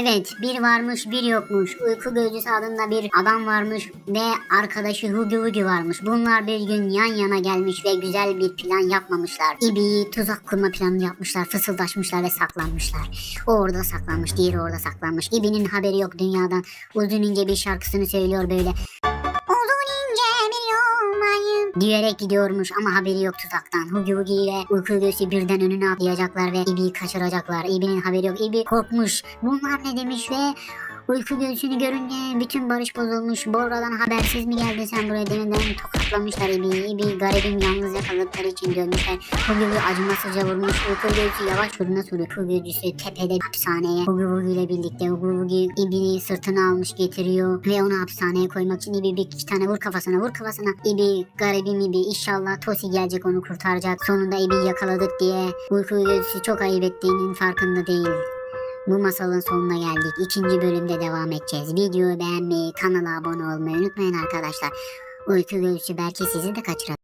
Evet bir varmış bir yokmuş. Uyku gözcüsü adında bir adam varmış ve arkadaşı Hugi Hugi varmış. Bunlar bir gün yan yana gelmiş ve güzel bir plan yapmamışlar. İbi'yi tuzak kurma planı yapmışlar. Fısıldaşmışlar ve saklanmışlar. O orada saklanmış, diğeri orada saklanmış. İbi'nin haberi yok dünyadan. Uzun ince bir şarkısını söylüyor böyle. Diyerek gidiyormuş ama haberi yok tuzaktan. Hugi Hugi ile uyku gözü birden önüne atlayacaklar ve İbi'yi kaçıracaklar. İbi'nin haberi yok. İbi korkmuş. Bunlar ne demiş ve uyku gözünü görünce bütün barış bozulmuş. Bora'dan habersiz mi geldin sen buraya demeden tokatlamışlar İbi'yi. İbi garibim yalnız yakaladıkları için dövmüşler. Hugi Hugi acımasızca vurmuş. Uyku gözü yavaş fırına sürüyor. Uyku gözüsü tepede hapishaneye. Hugi ile birlikte Hugi İbi'yi sırtına almış getiriyor ve onu hapishaneye koymak için İbi bir iki tane vur kafasına vur kafasına. İbi garibim İbi inşallah Tosi gelecek onu kurtaracak. Sonunda İbi'yi yakaladık diye uyku gözüsü çok ayıp ettiğinin farkında değil. Bu masalın sonuna geldik. İkinci bölümde devam edeceğiz. Videoyu beğenmeyi, kanala abone olmayı unutmayın arkadaşlar. Uyku gözüsü belki sizi de kaçırır.